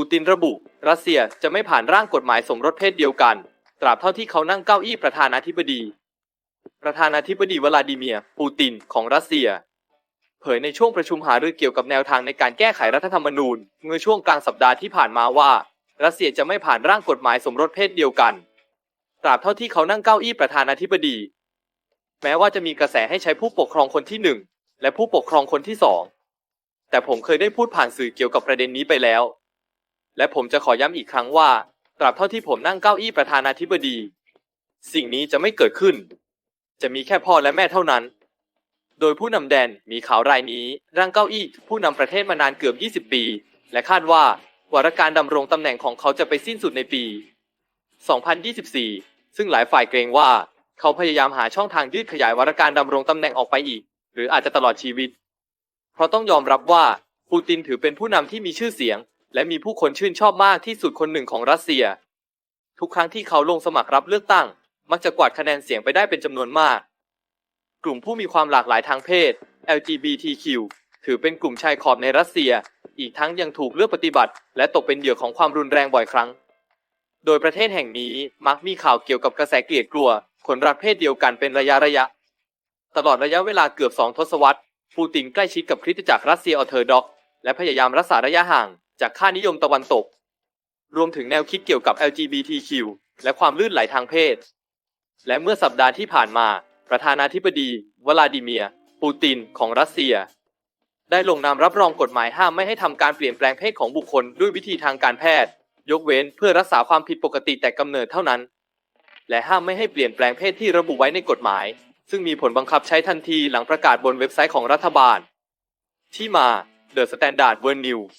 ปูตินระบุ รัสเซียจะไม่ผ่านร่างกฎหมายสมรสเพศเดียวกัน ตราบเท่าที่เขานั่งเก้าอี้ประธานาธิบดี ประธานาธิบดีวลาดิเมียร์ปูตินของรัสเซีย เผยในช่วงประชุมหารือเกี่ยวกับแนวทางในการแก้ไขรัฐธรรมนูญ เมื่อช่วงกลางสัปดาห์ที่ผ่านมาว่า รัสเซียจะไม่ผ่านร่างกฎหมายสมรสเพศเดียวกัน ตราบเท่าที่เขานั่งเก้าอี้ประธานาธิบดี แม้ว่าจะมีกระแสให้ใช้ผู้ปกครองคนที่หนึ่งและผู้ปกครองคนที่สองแต่ผมเคยได้พูดผ่านสื่อเกี่ยวกับประเด็นนี้ไปแล้ว และผมจะขอย้ำอีกครั้งว่า ตราบเท่าที่ผมนั่งเก้าอี้ประธานาธิบดี สิ่งนี้จะไม่เกิดขึ้น จะมีแค่พ่อและแม่เท่านั้น โดยผู้นำแดนมีข่าวรายนี้ร่างเก้าอี้ผู้นำประเทศมานานเกือบ 20 ปี และคาดว่าวาระการดำรงตำแหน่งของเขาจะไปสิ้นสุดในปี 2024 ซึ่งหลายฝ่ายเกรงว่า เขาพยายามหาช่องทางยืดขยายวาระการดำรงตำแหน่งออกไปอีก หรืออาจจะตลอดชีวิต เพราะต้องยอมรับว่าปูตินถือเป็นผู้นำที่มีชื่อเสียง และมีผู้คนชื่นชอบมากที่สุดคนหนึ่งของรัสเซีย ทุกครั้งที่เขาลงสมัครรับเลือกตั้ง มักจะกวาดคะแนนเสียงไปได้เป็นจำนวนมาก กลุ่มผู้มีความหลากหลายทางเพศ LGBTQ ถือเป็นกลุ่มชายขอบในรัสเซีย อีกทั้งยังถูกเลือกปฏิบัติ และตกเป็นเหยื่อของความรุนแรงบ่อยครั้ง โดยประเทศแห่งนี้มักมีข่าวเกี่ยวกับกระแสเกลียดกลัวคนรักเพศเดียวกันเป็นระยะระยะ ตลอดระยะเวลาเกือบสองทศวรรษปูตินใกล้ชิดกับคริสตจักรรัสเซียออร์โธดอก และพยายามรักษาระยะห่าง จากค่านิยมตะวันตก รวมถึงแนวคิดเกี่ยวกับ LGBTQ และความลื่นไหลทางเพศ และเมื่อสัปดาห์ที่ผ่านมา ประธานาธิบดีวลาดิเมียร์ปูตินของรัสเซีย ได้ลงนามรับรองกฎหมายห้ามไม่ให้ทำการเปลี่ยนแปลงเพศของบุคคลด้วยวิธีทางการแพทย์ ยกเว้นเพื่อรักษาความผิดปกติแต่กำเนิดเท่านั้น และห้ามไม่ให้เปลี่ยนแปลงเพศที่ระบุไว้ในกฎหมาย ซึ่งมีผลบังคับใช้ทันทีหลังประกาศบนเว็บไซต์ของรัฐบาล ที่มา The Standard World News